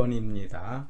1번입니다.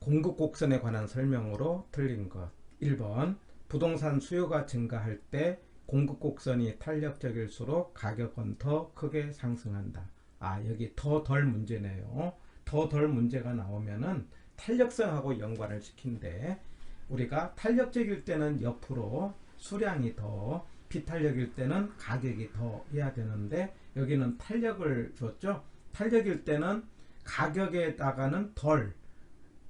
공급 곡선에 관한 설명으로 틀린 것. 1번 부동산 수요가 증가할 때 공급 곡선이 탄력적일수록 가격은 더 크게 상승한다. 아 여기 더 덜 문제네요. 더 덜 문제가 나오면은 탄력성하고 연관을 시킨데 우리가 탄력적일 때는 옆으로 수량이 더 비탄력일 때는 가격이 더 해야 되는데 여기는 탄력을 줬죠. 탄력일 때는 가격에다가는 덜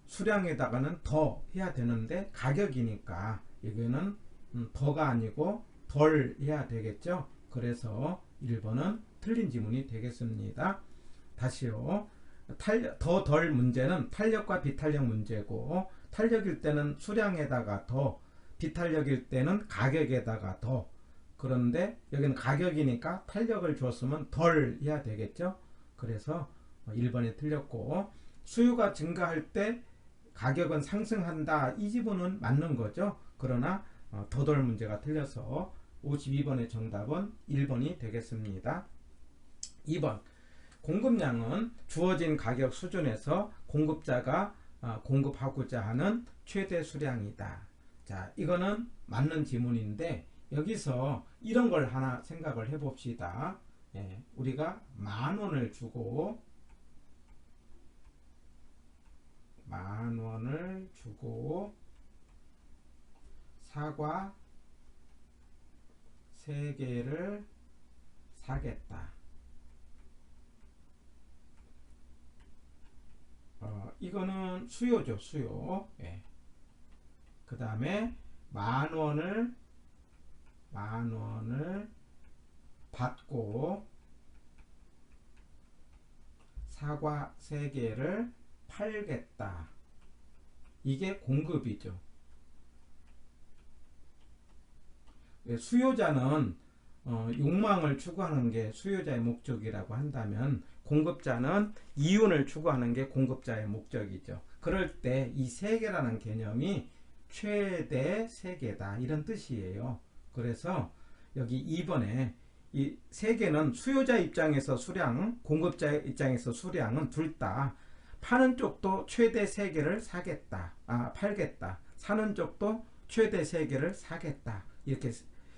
수량에다가는 더 해야 되는데 가격이니까 여기는 음, 더가 아니고 덜 해야 되겠죠. 그래서 1번은 틀린 지문이 되겠습니다. 다시요. 더덜 문제는 탄력과 비탄력 문제고 탄력일 때는 수량에다가 더 비탄력일 때는 가격에다가 더 그런데 여기는 가격이니까 탄력을 줬으면 덜 해야 되겠죠. 그래서 1번이 틀렸고 수요가 증가할 때 가격은 상승한다. 이 지문은 맞는 거죠. 그러나 어, 더덜 문제가 틀려서 52번의 정답은 1번이 되겠습니다. 2번 공급량은 주어진 가격 수준에서 공급자가 어, 공급하고자 하는 최대 수량이다. 자, 이거는 맞는 지문인데 여기서 이런 걸 하나 생각을 해 봅시다. 예, 우리가 만 원을 주고 만 원을 주고 사과 3개를 사겠다. 어, 이거는 수요죠, 수요. 예. 그 다음에 만 원을 만 원을 받고 사과 3개를 팔겠다. 이게 공급이죠. 예, 수요자는 어, 욕망을 추구하는 게 수요자의 목적이라고 한다면 공급자는 이윤을 추구하는 게 공급자의 목적이죠. 그럴 때 이 세계라는 개념이 최대 세계다 이런 뜻이에요. 그래서 여기 2번에 이 세계는 수요자 입장에서 수량, 공급자 입장에서 수량은 둘 다 파는 쪽도 최대 세개를 사겠다. 아, 팔겠다. 사는 쪽도 최대 세개를 사겠다. 이렇게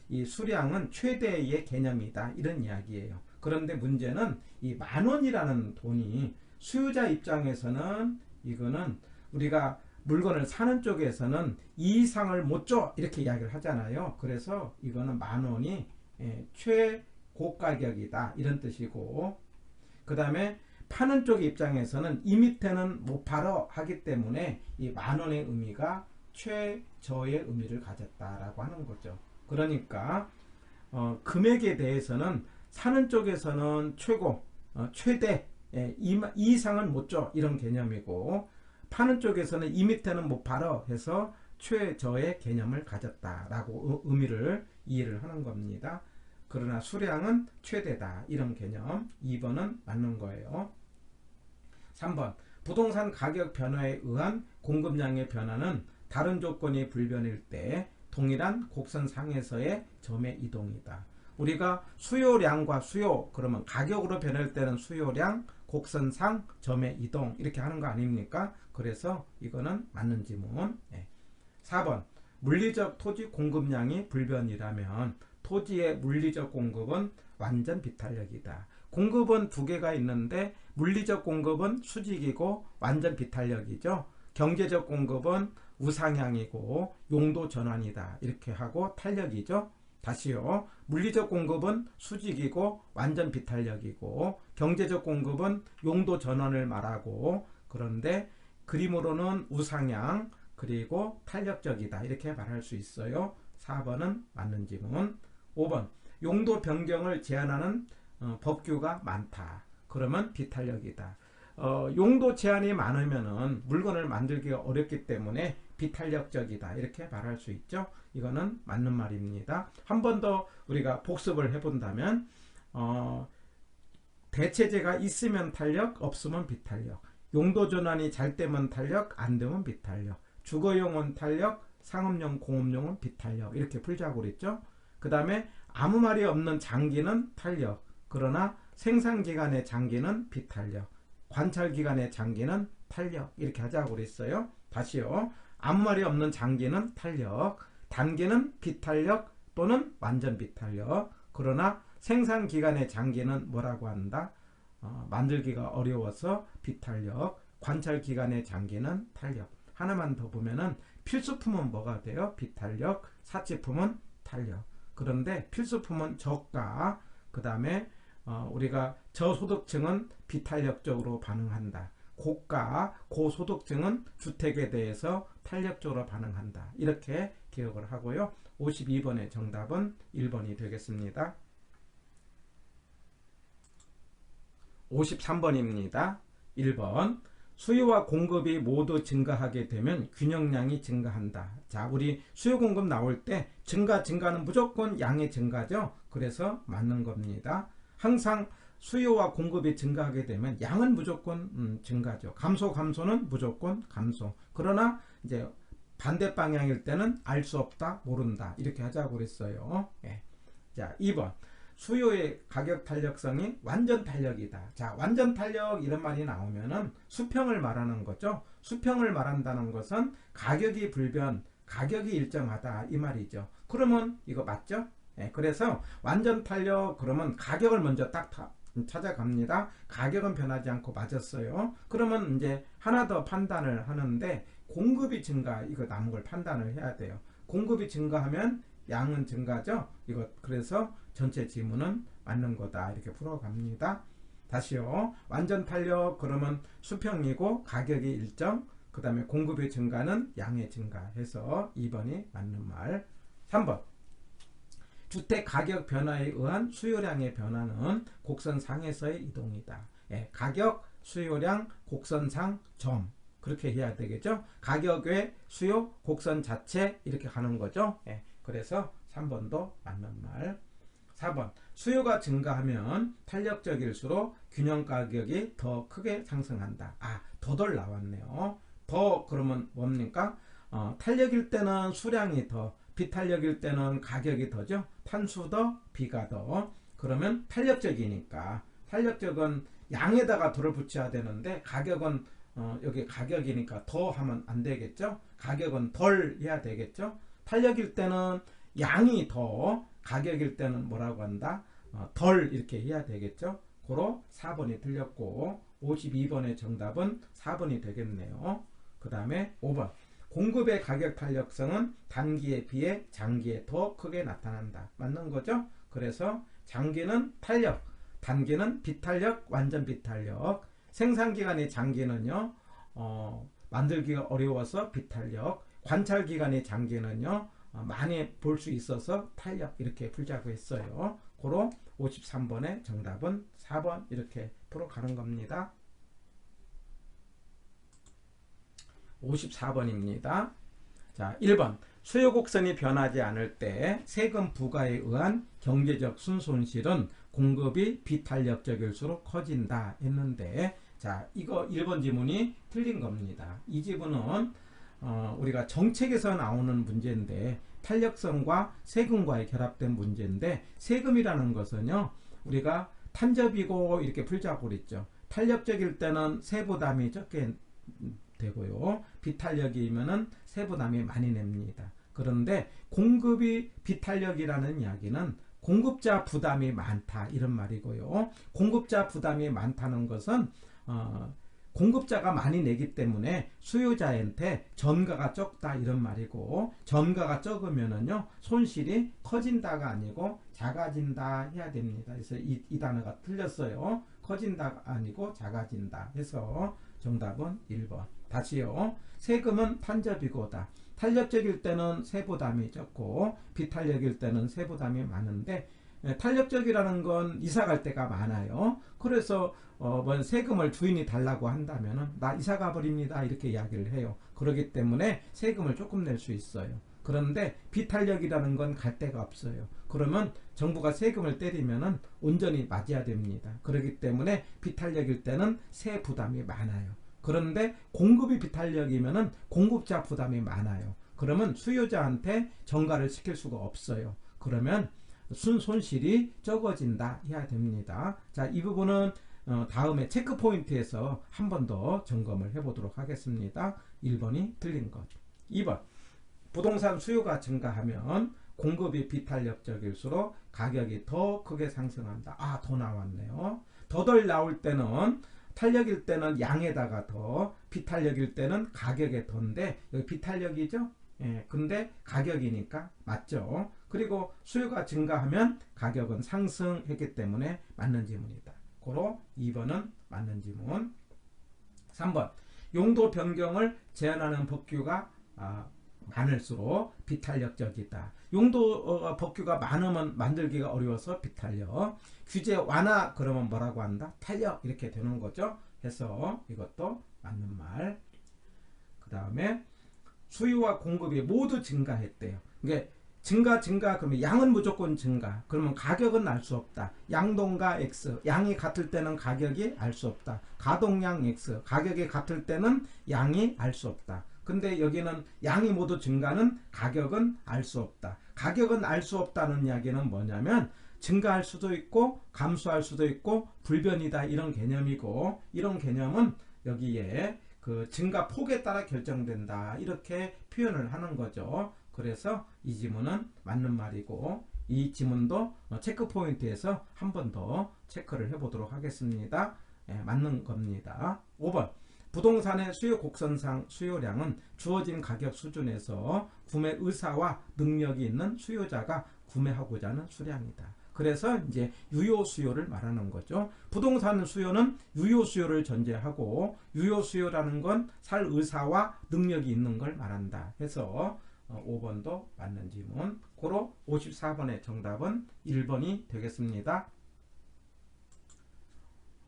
이 수량은 최대의 개념이다. 이런 이야기예요. 그런데 문제는 이 만원이라는 돈이 수요자 입장에서는 이거는 우리가 물건을 사는 쪽에서는 이 이상을 못 줘 이렇게 이야기를 하잖아요. 그래서 이거는 만 원이 예, 최고 가격이다 이런 뜻이고 그 다음에 파는 쪽 입장에서는 이 밑에는 못 팔어 하기 때문에 이 만 원의 의미가 최저의 의미를 가졌다라고 하는 거죠. 그러니까 어, 금액에 대해서는 사는 쪽에서는 최고, 어, 최대, 예, 이, 이 이상은 못 줘 이런 개념이고 파는 쪽에서는 이 밑에는 못 팔어 해서 최저의 개념을 가졌다라고 의미를 이해를 하는 겁니다. 그러나 수량은 최대다 이런 개념 2번은 맞는 거예요. 3번 부동산 가격 변화에 의한 공급량의 변화는 다른 조건이 불변일 때 동일한 곡선 상에서의 점의 이동이다. 우리가 수요량과 수요 그러면 가격으로 변할 때는 수요량 곡선상 점의 이동 이렇게 하는 거 아닙니까? 그래서 이거는 맞는 지문. 네. 4번 물리적 토지 공급량이 불변이라면 토지의 물리적 공급은 완전 비탄력이다. 공급은 두 개가 있는데 물리적 공급은 수직이고 완전 비탄력이죠. 경제적 공급은 우상향이고 용도 전환이다. 이렇게 하고 탄력이죠. 다시요. 물리적 공급은 수직이고 완전 비탄력이고 경제적 공급은 용도 전환을 말하고 그런데 그림으로는 우상향 그리고 탄력적이다. 이렇게 말할 수 있어요. 4번은 맞는 지문. 5번 용도 변경을 제한하는 어, 법규가 많다. 그러면 비탄력이다. 어, 용도 제한이 많으면은 물건을 만들기가 어렵기 때문에 비탄력적이다 이렇게 말할 수 있죠. 이거는 맞는 말입니다. 한 번 더 우리가 복습을 해본다면 어, 대체제가 있으면 탄력, 없으면 비탄력. 용도 전환이 잘 되면 탄력, 안 되면 비탄력. 주거용은 탄력, 상업용, 공업용은 비탄력. 이렇게 풀자고 그랬죠. 그 다음에 아무 말이 없는 장기는 탄력. 그러나 생산기간의 장기는 비탄력. 관찰기관의 장기는 탄력 이렇게 하자고 그랬어요. 다시요. 아무 말이 없는 장기는 탄력, 단기는 비탄력 또는 완전 비탄력. 그러나 생산기관의 장기는 뭐라고 한다? 어, 만들기가 어려워서 비탄력, 관찰기관의 장기는 탄력. 하나만 더 보면은 필수품은 뭐가 돼요? 비탄력, 사치품은 탄력. 그런데 필수품은 저가, 그 다음에 어, 우리가 저소득층은 비탄력적으로 반응한다. 고가, 고소득층은 주택에 대해서 탄력적으로 반응한다. 이렇게 기억을 하고요. 52번의 정답은 1번이 되겠습니다. 53번입니다. 1번 수요와 공급이 모두 증가하게 되면 균형량이 증가한다. 자, 우리 수요 공급 나올 때 증가 증가는 무조건 양의 증가죠. 그래서 맞는 겁니다. 항상 수요와 공급이 증가하게 되면 양은 무조건 음, 증가죠. 감소 감소는 무조건 감소. 그러나 이제 반대 방향일 때는 알 수 없다, 모른다 이렇게 하자고 그랬어요. 예. 자, 2번 수요의 가격 탄력성이 완전 탄력이다. 자, 완전 탄력 이런 말이 나오면은 수평을 말하는 거죠. 수평을 말한다는 것은 가격이 불변, 가격이 일정하다 이 말이죠. 그러면 이거 맞죠? 예, 그래서 완전 탄력 그러면 가격을 먼저 딱 타, 찾아갑니다. 가격은 변하지 않고 맞았어요. 그러면 이제 하나 더 판단을 하는데 공급이 증가 이거 남은 걸 판단을 해야 돼요. 공급이 증가하면 양은 증가죠. 이거 그래서 전체 지문은 맞는 거다 이렇게 풀어갑니다. 다시요. 완전 탄력 그러면 수평이고 가격이 일정 그 다음에 공급의 증가는 양의 증가해서 2번이 맞는 말 3번 주택 가격 변화에 의한 수요량의 변화는 곡선상에서의 이동이다. 예, 가격, 수요량, 곡선상, 점 그렇게 해야 되겠죠. 가격 외 수요, 곡선 자체 이렇게 가는 거죠. 예, 그래서 3번도 맞는 말 4번 수요가 증가하면 탄력적일수록 균형 가격이 더 크게 상승한다. 아, 더덜 나왔네요. 더 그러면 뭡니까? 어, 탄력일 때는 수량이 더, 비탄력일 때는 가격이 더죠. 탄수 더, 비가 더. 그러면 탄력적이니까 탄력적은 양에다가 덜을 붙여야 되는데 가격은 어, 여기 가격이니까 더 하면 안 되겠죠. 가격은 덜 해야 되겠죠. 탄력일 때는 양이 더 가격일 때는 뭐라고 한다? 어, 덜 이렇게 해야 되겠죠. 고로 4번이 틀렸고 52번의 정답은 4번이 되겠네요. 그 다음에 5번 공급의 가격 탄력성은 단기에 비해 장기에 더 크게 나타난다. 맞는 거죠? 그래서 장기는 탄력, 단기는 비탄력, 완전 비탄력. 생산기간의 장기는요, 어, 만들기가 어려워서 비탄력, 관찰기간의 장기는요, 어, 많이 볼 수 있어서 탄력 이렇게 풀자고 했어요. 고로 53번의 정답은 4번 이렇게 풀어가는 겁니다. 54번입니다. 자, 1번 수요 곡선이 변하지 않을 때 세금 부과에 의한 경제적 순손실은 공급이 비탄력적일수록 커진다 했는데 자, 이거 1번 지문이 틀린 겁니다. 이 지문은 어, 우리가 정책에서 나오는 문제인데 탄력성과 세금과의 결합된 문제인데 세금이라는 것은요 우리가 탄접이고 이렇게 풀자고 그랬죠 탄력적일 때는 세부담이 적게 되고요 비탄력이면은 세부담이 많이 냅니다 그런데 공급이 비탄력이라는 이야기는 공급자 부담이 많다 이런 말이고요 공급자 부담이 많다는 것은 어, 공급자가 많이 내기 때문에 수요자한테 전가가 적다 이런 말이고 전가가 적으면은요 손실이 커진다가 아니고 작아진다 해야 됩니다. 그래서 이, 이 단어가 틀렸어요. 커진다가 아니고 작아진다 해서 정답은 1번. 다시요. 세금은 탄접이고다. 탄력적일 때는 세부담이 적고 비탄력일 때는 세부담이 많은데 예, 탄력적이라는 건 이사 갈 때가 많아요. 그래서 어, 뭐 세금을 주인이 달라고 한다면은 나 이사 가버립니다 이렇게 이야기를 해요. 그렇기 때문에 세금을 조금 낼 수 있어요. 그런데 비탄력이라는 건 갈 데가 없어요. 그러면 정부가 세금을 때리면은 온전히 맞아야 됩니다. 그렇기 때문에 비탄력일 때는 세 부담이 많아요. 그런데 공급이 비탄력이면은 공급자 부담이 많아요. 그러면 수요자한테 전가를 시킬 수가 없어요. 그러면 순 손실이 적어진다 해야 됩니다. 자, 이 부분은 어, 다음에 체크 포인트에서 한 번 더 점검을 해 보도록 하겠습니다. 1번이 틀린 것. 2번 부동산 수요가 증가하면 공급이 비탄력적일수록 가격이 더 크게 상승한다. 아, 더 나왔네요. 더덜 나올 때는 탄력일 때는 양에다가 더, 비탄력일 때는 가격에 더인데 여기 비탄력이죠? 예, 근데 가격이니까 맞죠? 그리고 수요가 증가하면 가격은 상승했기 때문에 맞는 지문이다. 고로 2번은 맞는 지문. 3번 용도 변경을 제한하는 법규가 아, 많을수록 비탄력적이다. 용도 어, 법규가 많으면 만들기가 어려워서 비탄력. 규제 완화 그러면 뭐라고 한다? 탄력 이렇게 되는 거죠. 해서 이것도 맞는 말. 그 다음에 수요와 공급이 모두 증가했대요. 이게 증가 증가 그러면 양은 무조건 증가. 그러면 가격은 알 수 없다. 양동가 X 양이 같을 때는 가격이 알 수 없다. 가동량 X 가격이 같을 때는 양이 알 수 없다. 근데 여기는 양이 모두 증가는 가격은 알 수 없다. 가격은 알 수 없다는 이야기는 뭐냐면 증가할 수도 있고 감소할 수도 있고 불변이다 이런 개념이고 이런 개념은 여기에 그 증가 폭에 따라 결정된다 이렇게 표현을 하는 거죠. 그래서 이 지문은 맞는 말이고 이 지문도 체크 포인트에서 한 번 더 체크를 해 보도록 하겠습니다. 예, 맞는 겁니다. 5번 부동산의 수요 곡선상 수요량은 주어진 가격 수준에서 구매 의사와 능력이 있는 수요자가 구매하고자 하는 수량이다. 그래서 이제 유효 수요를 말하는 거죠. 부동산 수요는 유효 수요를 전제하고 유효 수요라는 건 살 의사와 능력이 있는 걸 말한다. 해서 5번도 맞는 지문. 고로 54번의 정답은 1번이 되겠습니다.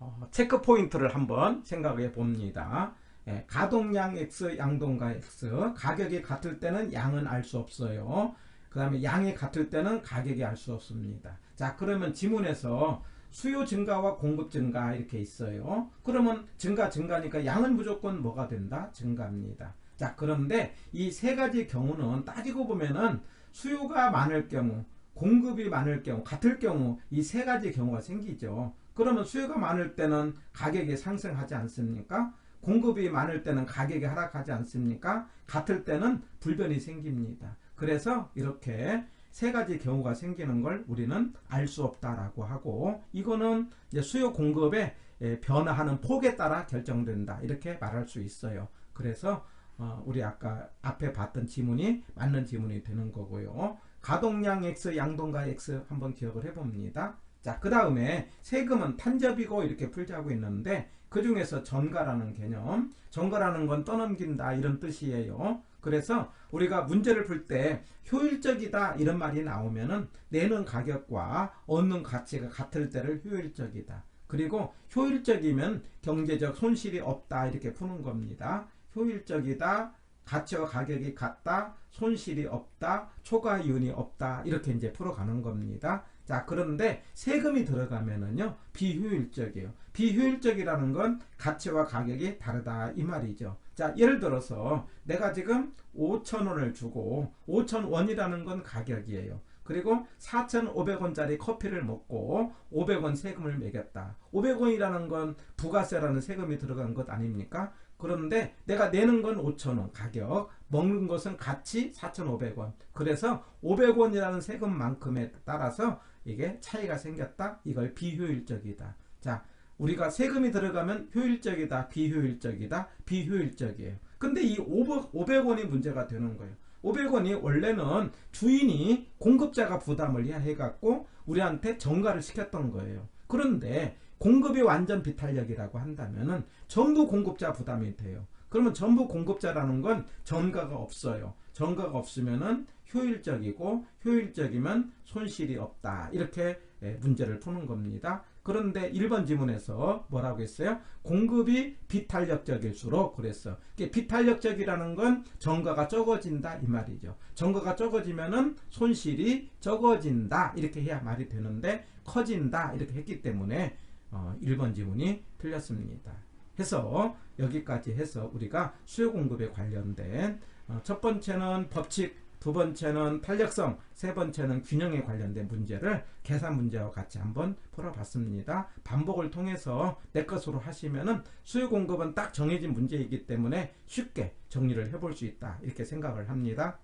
어, 체크 포인트를 한번 생각해 봅니다. 예, 가동량 X, 양동가 X. 가격이 같을 때는 양은 알 수 없어요. 그 다음에 양이 같을 때는 가격이 알 수 없습니다. 자, 그러면 지문에서 수요 증가와 공급 증가 이렇게 있어요. 그러면 증가 증가니까 양은 무조건 뭐가 된다? 증가입니다. 자, 그런데 이 세 가지 경우는 따지고 보면은 수요가 많을 경우, 공급이 많을 경우, 같을 경우 이 세 가지 경우가 생기죠. 그러면 수요가 많을 때는 가격이 상승하지 않습니까? 공급이 많을 때는 가격이 하락하지 않습니까? 같을 때는 불변이 생깁니다. 그래서 이렇게 세 가지 경우가 생기는 걸 우리는 알 수 없다라고 하고 이거는 수요 공급의 변화하는 폭에 따라 결정된다 이렇게 말할 수 있어요. 그래서 어, 우리 아까 앞에 봤던 지문이 맞는 지문이 되는 거고요. 가동량 X, 양동가 X 한번 기억을 해봅니다. 자, 그 다음에 세금은 탄접이고 이렇게 풀자고 있는데 그 중에서 전가라는 개념, 전가라는 건 떠넘긴다 이런 뜻이에요. 그래서 우리가 문제를 풀 때 효율적이다 이런 말이 나오면은 내는 가격과 얻는 가치가 같을 때를 효율적이다. 그리고 효율적이면 경제적 손실이 없다 이렇게 푸는 겁니다. 효율적이다. 가치와 가격이 같다. 손실이 없다. 초과 이윤이 없다. 이렇게 이제 풀어가는 겁니다. 자, 그런데 세금이 들어가면은요, 비효율적이에요. 비효율적이라는 건 가치와 가격이 다르다. 이 말이죠. 자, 예를 들어서 내가 지금 5천원을 주고 5천원이라는 건 가격이에요. 그리고 4,500원짜리 커피를 먹고 500원 세금을 매겼다. 500원이라는 건 부가세라는 세금이 들어간 것 아닙니까? 그런데 내가 내는 건 5천원 가격, 먹는 것은 같이 4,500원. 그래서 500원이라는 세금만큼에 따라서 이게 차이가 생겼다. 이걸 비효율적이다. 자, 우리가 세금이 들어가면 효율적이다, 비효율적이다, 비효율적이에요. 근데 이 500원이 문제가 되는 거예요. 500원이 원래는 주인이 공급자가 부담을 해갖고 우리한테 정가를 시켰던 거예요. 그런데 공급이 완전 비탄력이라고 한다면은 전부 공급자 부담이 돼요. 그러면 전부 공급자라는 건 전가가 없어요. 전가가 없으면은 효율적이고 효율적이면 손실이 없다. 이렇게 예, 문제를 푸는 겁니다. 그런데 1번 지문에서 뭐라고 했어요? 공급이 비탄력적일수록 그랬어. 비탄력적이라는 건 정가가 적어진다 이 말이죠. 정가가 적어지면은 손실이 적어진다 이렇게 해야 말이 되는데 커진다 이렇게 했기 때문에 어, 1번 지문이 틀렸습니다. 해서 여기까지 해서 우리가 수요 공급에 관련된 어, 첫 번째는 법칙 두 번째는 탄력성, 세 번째는 균형에 관련된 문제를 계산 문제와 같이 한번 풀어봤습니다. 반복을 통해서 내 것으로 하시면은 수요 공급은 딱 정해진 문제이기 때문에 쉽게 정리를 해볼 수 있다 이렇게 생각을 합니다.